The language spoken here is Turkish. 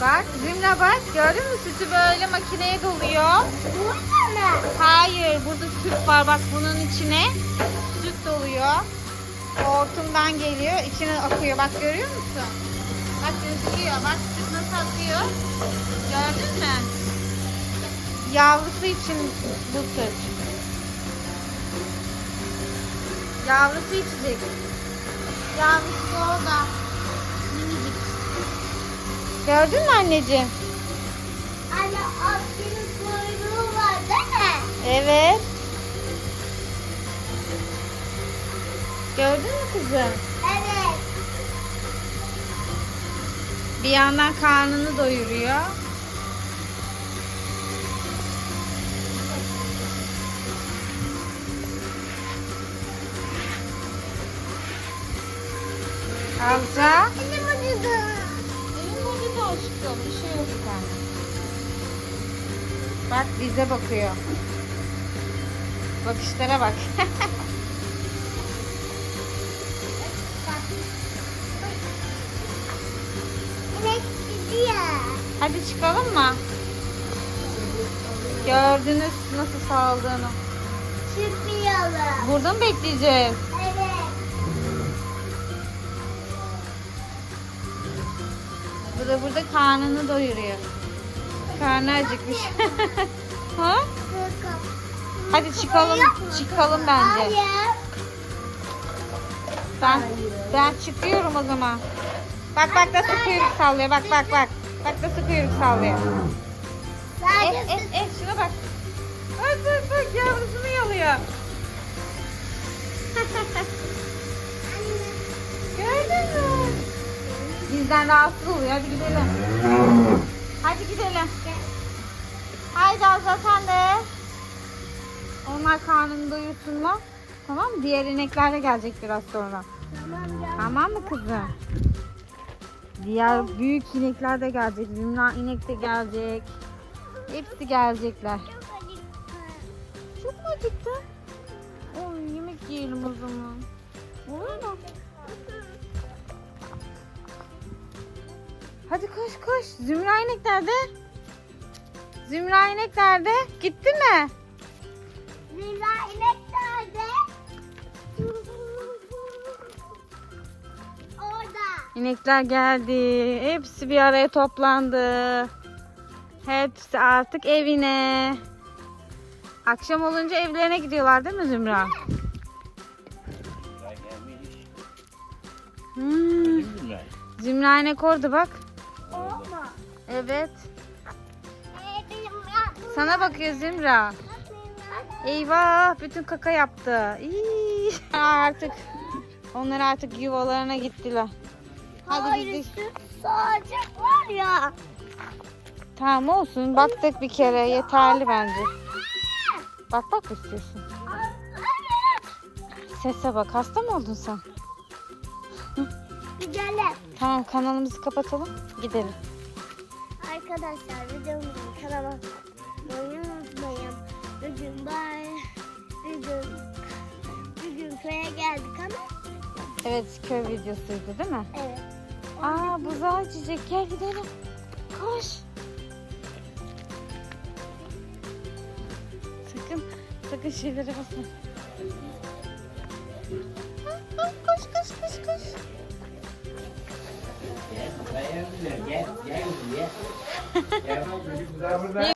Bak Zümra bak gördün mü sütü böyle makineye doluyor. Burada mı? Hayır burada süt var bak bunun içine süt doluyor. Hortumdan geliyor içine akıyor bak görüyor musun? Bak gözüküyor bak süt nasıl akıyor. Gördün mü? Yavrusu için bu süt. Yavrusu içecek. Yavrusu da orada. Gördün mü anneciğim? Anne aslının kuyruğu var değil mi? Evet. Gördün mü kızım? Evet. Bir yandan karnını doyuruyor. Alca. Aşkım. Bir şey yok tane. Bak bize bakıyor. Bakışlara bak. Hadi çıkalım mı? Gördünüz nasıl saldığını. Çıkmayalım. Burada mı bekleyeceğiz? Da burada karnını doyuruyor. Karnı acıkmış. ha? Hadi çıkalım. Çıkalım bence. Ben ben çıkıyorum o zaman. Bak bak nasıl kuyruk sallıyor. Bak bak bak. Bak nasıl kuyruk sallıyor. Eh eh eh şuna bak. Bak bak bak yavrusunu yalıyor. Bizden rahatsız oluyor. Hadi gidelim. Hadi gidelim. Haydi Azra sen de. Onlar karnını doyursunlar. Tamam mı? Diğer inekler de gelecek biraz sonra. Tamam mı kızım? Diğer büyük inekler de gelecek. Zümra inek de gelecek. Hepsi gelecekler. Çok mu acıktı? Oy yemek yiyelim o zaman. Hadi koş koş. Zümra inek nerede? Zümra inek nerede? Gitti mi? Zira inek nerede? Orada. İnekler geldi. Hepsi bir araya toplandı. Hepsi artık evine. Akşam olunca evlerine gidiyorlar değil mi Zümra? Hmm. Zümra inek orada bak. Evet. Sana bakıyor Zümra. Eyvah bütün kaka yaptı. İyi. Artık onlar artık yuvalarına gittiler. Hadi Hayır, biz de- sağacak var ya. Tamam olsun. Baktık bir kere yeterli bence. Bak bak istiyorsun. Sese bak. Hasta mı oldun sen? Gidelim. Tamam kanalımızı kapatalım. Gidelim. Arkadaşlar videomuzu kanalıma abone unutmayın. Bugün bay bugün bugün köye geldik ama Evet köy videosuydu değil mi? evet. Aa buzağı çiçek. Gel gidelim. Koş. Sakın sakın şeylere basma. Ah, ah, Koş koş koş koş. Gel, gel, gel, gel. Gel, çocuk burada burada.